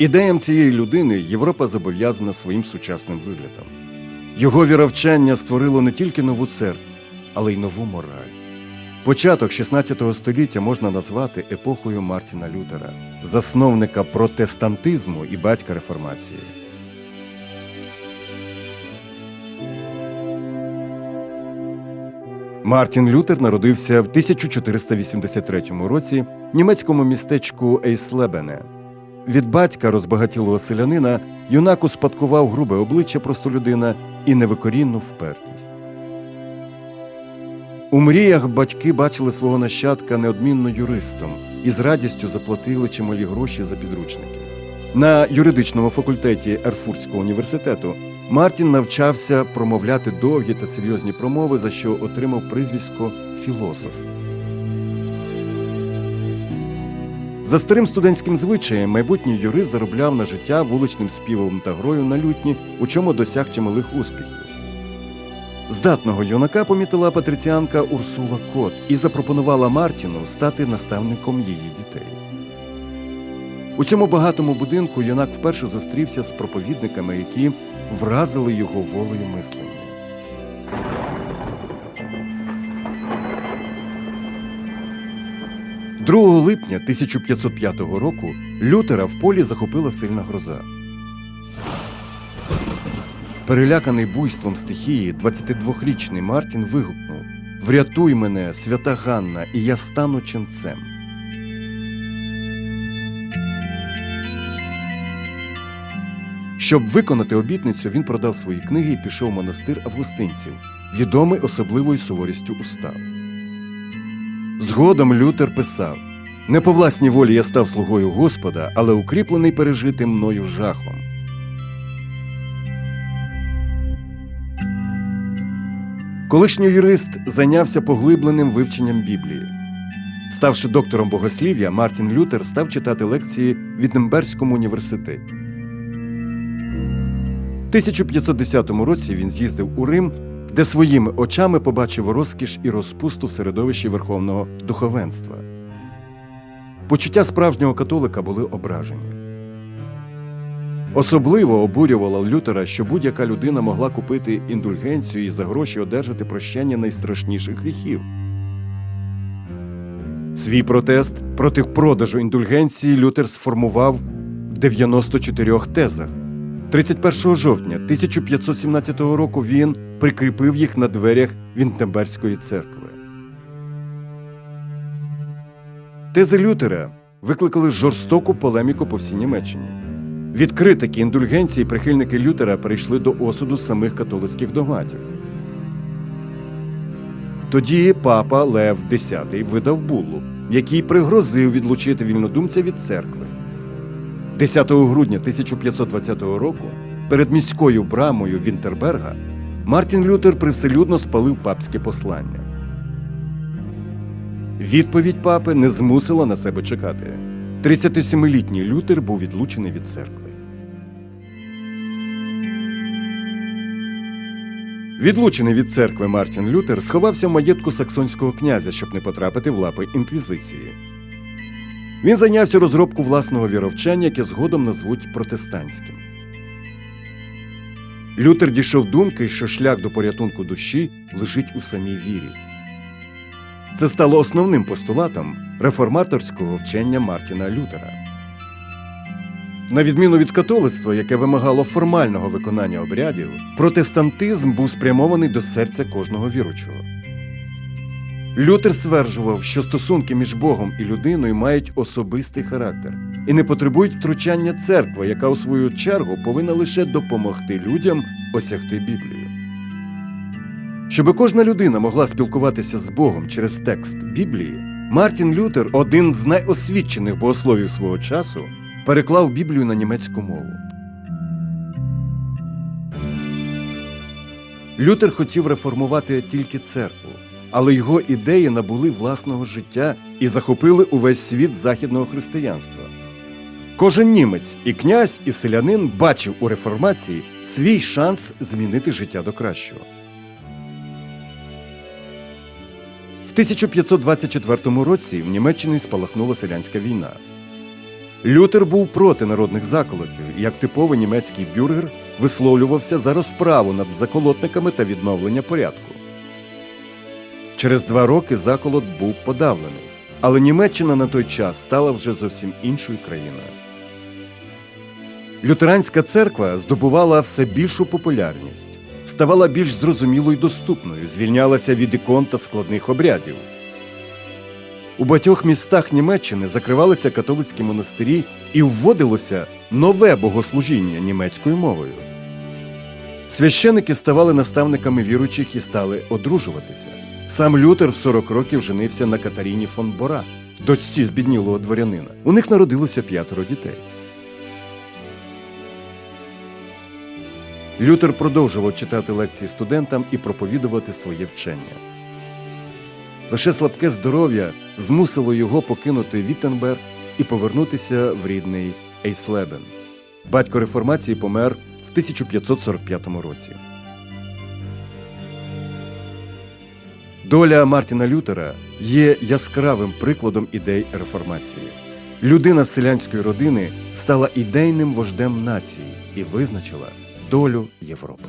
Ідеям цієї людини Європа зобов'язана своїм сучасним виглядом. Його віровчання створило не тільки нову церкву, але й нову мораль. Початок 16 століття можна назвати епохою Мартіна Лютера, засновника протестантизму і батька реформації. Мартін Лютер народився в 1483 році в німецькому містечку Ейслебене. Від батька розбагатілого селянина юнак успадкував грубе обличчя простолюдина і невикорінну впертість. У мріях батьки бачили свого нащадка неодмінно юристом і з радістю заплатили чималі гроші за підручники. На юридичному факультеті Ерфуртського університету Мартін навчався промовляти довгі та серйозні промови, за що отримав прізвисько філософ. За старим студентським звичаєм майбутній юрист заробляв на життя вуличним співом та грою на лютні, у чому досяг чималих успіхів. Здатного юнака помітила патриціанка Урсула Кот і запропонувала Мартіну стати наставником її дітей. У цьому багатому будинку юнак вперше зустрівся з проповідниками, які вразили його волею мислення. – 2 липня 1505 року Лютера в полі захопила сильна гроза. Переляканий буйством стихії, 22-річний Мартін вигукнув Врятуй мене, свята Ганна, і я стану ченцем. Щоб виконати обітницю, він продав свої книги і пішов в монастир августинців, відомий особливою суворістю устав. Згодом Лютер писав Не по власній волі я став слугою Господа, але укріплений пережитим мною жахом. Колишній юрист зайнявся поглибленим вивченням Біблії. Ставши доктором богослів'я, Мартін Лютер став читати лекції в Віднемберзькому університеті. В 1510 році він з'їздив у Рим, де своїми очами побачив розкіш і розпусту в середовищі верховного духовенства. Почуття справжнього католика були ображені. Особливо обурювало Лютера, що будь-яка людина могла купити індульгенцію і за гроші одержати прощення найстрашніших гріхів. Свій протест проти продажу індульгенції Лютер сформував в 94 тезах. 31 жовтня 1517 року він прикріпив їх на дверях Вінтемберської церкви. Тези Лютера викликали жорстоку полеміку по всій Німеччині. Від критики індульгенції прихильники Лютера перейшли до осуду самих католицьких догматів. Тоді папа Лев X видав буллу, в якій пригрозив відлучити вільнодумця від церкви. 10 грудня 1520 року перед міською брамою Вінтерберга Мартін Лютер привселюдно спалив папське послання. Відповідь папи не змусила на себе чекати. 37-літній Лютер був відлучений від церкви. Відлучений від церкви Мартін Лютер сховався в маєтку саксонського князя, щоб не потрапити в лапи інквізиції. Він зайнявся розробку власного віровчання, яке згодом назвуть протестантським. Лютер дійшов думки, що шлях до порятунку душі лежить у самій вірі. Це стало основним постулатом реформаторського вчення Мартіна Лютера. На відміну від католицтва, яке вимагало формального виконання обрядів, протестантизм був спрямований до серця кожного віручого. Лютер стверджував, що стосунки між Богом і людиною мають особистий характер і не потребують втручання церкви, яка у свою чергу повинна лише допомогти людям осягти Біблію. Щоби кожна людина могла спілкуватися з Богом через текст Біблії, Мартін Лютер, один з найосвічених богословів свого часу, переклав Біблію на німецьку мову. Лютер хотів реформувати тільки церкву, але його ідеї набули власного життя і захопили увесь світ західного християнства. Кожен німець, і князь, і селянин бачив у реформації свій шанс змінити життя до кращого. В 1524 році в Німеччині спалахнула селянська війна. Лютер був проти народних заколотів і як типовий німецький бюргер висловлювався за розправу над заколотниками та відновлення порядку. Через два роки заколот був подавлений, але Німеччина на той час стала вже зовсім іншою країною. Лютеранська церква здобувала все більшу популярність, ставала більш зрозумілою і доступною, звільнялася від ікон та складних обрядів. У багатьох містах Німеччини закривалися католицькі монастирі і вводилося нове богослужіння німецькою мовою. Священики ставали наставниками віруючих і стали одружуватися. Сам Лютер в 40 років женився на Катаріні фон Бора, дочці збіднілого дворянина. У них народилося п'ятеро дітей. Лютер продовжував читати лекції студентам і проповідувати своє вчення. Лише слабке здоров'я змусило його покинути Віттенберг і повернутися в рідний Ейслебен. Батько реформації помер в 1545 році. Доля Мартіна Лютера є яскравим прикладом ідей реформації. Людина з селянської родини стала ідейним вождем нації і визначила долю Європи.